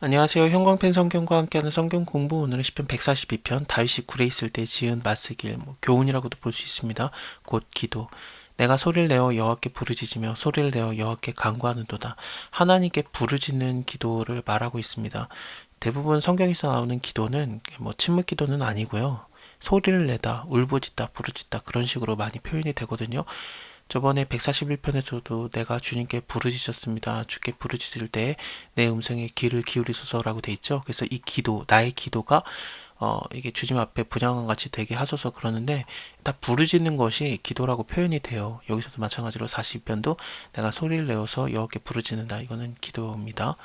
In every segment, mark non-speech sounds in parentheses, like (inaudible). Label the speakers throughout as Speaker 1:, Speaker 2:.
Speaker 1: 안녕하세요. 형광펜 성경과 함께하는 성경 공부 오늘은 시편 142편 다윗이 굴에 있을 때 지은 마스길 뭐 교훈이라고도 볼 수 있습니다. 곧 기도. 내가 소리를 내어 여호와께 부르짖으며 소리를 내어 여호와께 간구하는도다. 하나님께 부르짖는 기도를 말하고 있습니다. 대부분 성경에서 나오는 기도는 뭐 침묵 기도는 아니고요. 소리를 내다, 울부짖다, 부르짖다 그런 식으로 많이 표현이 되거든요. 저번에 141편에서도 내가 주님께 부르짖었습니다. 주께 부르짖을 때 내 음성에 귀를 기울이소서라고 돼 있죠. 그래서 이 기도, 나의 기도가 어, 이게 주님 앞에 분양한 같이 되게 하소서 그러는데 다 부르짖는 것이 기도라고 표현이 돼요. 여기서도 마찬가지로 42편도 내가 소리를 내어서 여호와께 부르짖는다. 이거는 기도입니다.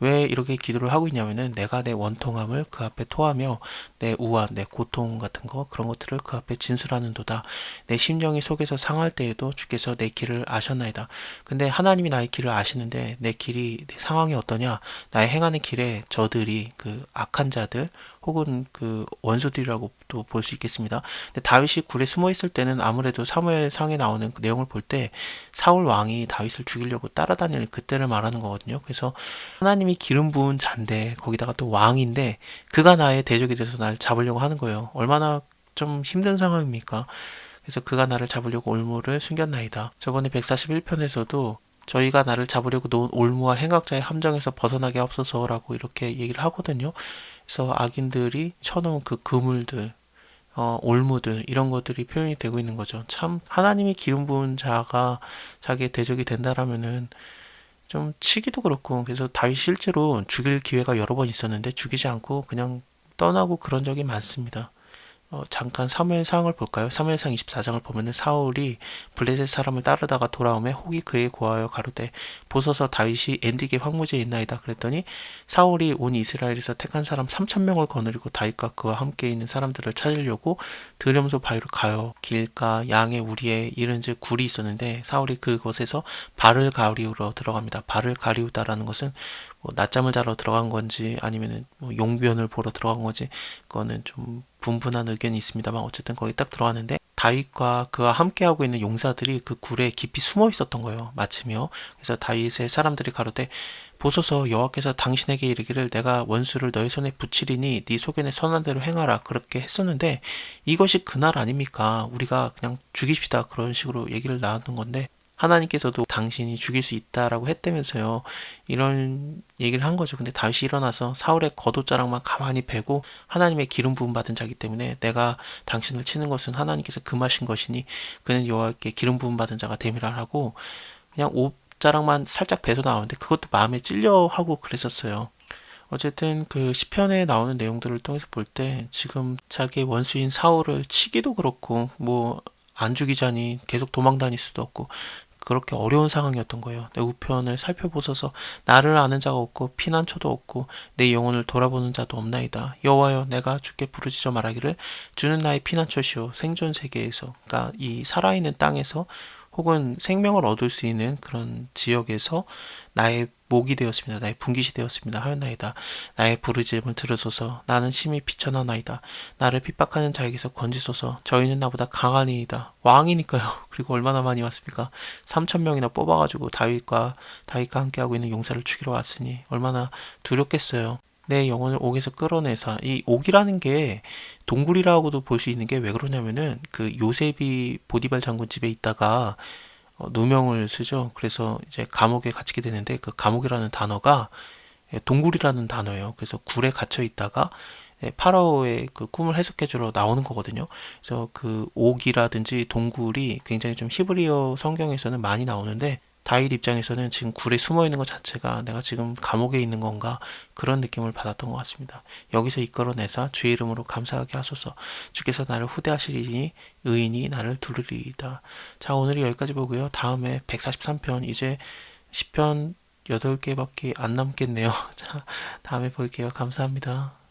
Speaker 1: 왜 이렇게 기도를 하고 있냐면은 내가 내 원통함을 그 앞에 토하며 내 우환, 내 고통 같은 거 그런 것들을 그 앞에 진술하는도다. 내 심정이 속에서 상할 때에도 주께서 내 길을 아셨나이다. 근데 하나님이 나의 길을 아시는데 내 길이 내 상황이 어떠냐? 나의 행하는 길에 저들이 그 악한 자들 혹은 그 원수들이라고도 볼 수 있겠습니다. 근데 다윗이 굴에 숨어 있을 때는 아무래도 사무엘 상에 나오는 그 내용을 볼 때 사울 왕이 다윗을 죽이려고 따라다니는 그때를 말하는 거거든요. 그래서 하나님이 기름 부은 잔데 거기다가 또 왕인데 그가 나의 대적이 돼서 날 잡으려고 하는 거예요. 얼마나 좀 힘든 상황입니까? 그래서 그가 나를 잡으려고 올무를 숨겼나이다. 저번에 141편에서도 저희가 나를 잡으려고 놓은 올무와 행악자의 함정에서 벗어나게 하옵소서라고 이렇게 얘기를 하거든요. 그래서 악인들이 쳐놓은 그 그물들, 어, 올무들 이런 것들이 표현이 되고 있는 거죠. 참 하나님이 기름 부은 자가 자기의 대적이 된다라면은 좀 치기도 그렇고 그래서 다윗 실제로 죽일 기회가 여러 번 있었는데 죽이지 않고 그냥 떠나고 그런 적이 많습니다. 어, 잠깐 사무엘상을 볼까요? 사무엘상 24장을 보면은 사울이 블레셋 사람을 따르다가 돌아오매 혹이 그에 고하여 가로되 보소서 다윗이 엔디게 황무지에 있나이다 그랬더니 사울이 온 이스라엘에서 택한 사람 3천 명을 거느리고 다윗과 그와 함께 있는 사람들을 찾으려고 드렴소 바위로 가요 길가 양의 우리에 이른즉 굴이 있었는데 사울이 그곳에서 발을 가리우러 들어갑니다. 발을 가리우다라는 것은 뭐 낮잠을 자러 들어간 건지 아니면은 뭐 용변을 보러 들어간 건지 그거는 좀 분분한 의견이 있습니다만 어쨌든 거기 딱 들어왔는데 다윗과 그와 함께하고 있는 용사들이 그 굴에 깊이 숨어 있었던 거예요. 마침이요. 그래서 다윗의 사람들이 가로되 보소서 여호와께서 당신에게 이르기를 내가 원수를 너희 손에 붙이리니 네 속에내 선한 대로 행하라 그렇게 했었는데 이것이 그날 아닙니까? 우리가 그냥 죽입시다 그런 식으로 얘기를 나눴던 건데 하나님께서도 당신이 죽일 수 있다라고 했다면서요. 이런 얘기를 한 거죠. 근데 다윗이 일어나서 사울의 겉옷자락만 가만히 베고 하나님의 기름 부음 받은 자기 때문에 내가 당신을 치는 것은 하나님께서 금하신 것이니 그는 여호와께 기름 부음 받은 자가 됨이라 하고 그냥 옷자락만 살짝 베서 나오는데 그것도 마음에 찔려 하고 그랬었어요. 어쨌든 그 시편에 나오는 내용들을 통해서 볼 때 지금 자기의 원수인 사울을 치기도 그렇고 뭐 안 죽이자니 계속 도망 다닐 수도 없고 그렇게 어려운 상황이었던 거예요. 내 우편을 살펴보소서 나를 아는 자가 없고 피난처도 없고 내 영혼을 돌아보는 자도 없나이다. 여호와여 내가 주께 부르짖어 말하기를 주는 나의 피난처시오 생존 세계에서 그러니까 이 살아있는 땅에서 혹은 생명을 얻을 수 있는 그런 지역에서 나의 목이 되었습니다. 나의 분깃이 되었습니다. 하였나이다. 나의 부르짖음을 들으소서. 나는 심히 비천하나이다. 나를 핍박하는 자에게서 건지소서. 저희는 나보다 강하니이다. 왕이니까요. (laughs) 그리고 얼마나 많이 왔습니까? 3천 명이나 뽑아가지고 다윗과 다윗과 함께하고 있는 용사를 죽이러 왔으니 얼마나 두렵겠어요. 내 영혼을 옥에서 끌어내사 이 옥이라는 게 동굴이라고도 볼 수 있는 게 왜 그러냐면은 그 요셉이 보디발 장군 집에 있다가 어, 누명을 쓰죠. 그래서 이제 감옥에 갇히게 되는데 그 감옥이라는 단어가 예, 동굴이라는 단어예요. 그래서 굴에 갇혀 있다가 예, 파라오의 그 꿈을 해석해 주러 나오는 거거든요. 그래서 그 옥이라든지 동굴이 굉장히 좀 히브리어 성경에서는 많이 나오는데 다윗 입장에서는 지금 굴에 숨어 있는 것 자체가 내가 지금 감옥에 있는 건가 그런 느낌을 받았던 것 같습니다. 여기서 이끌어내사 주의 이름으로 감사하게 하소서. 주께서 나를 후대하시리니 의인이 나를 두르리이다. 자 오늘이 여기까지 보고요. 다음에 143편 이제 10편 8개밖에 안 남겠네요. (laughs) 자 다음에 볼게요. 감사합니다.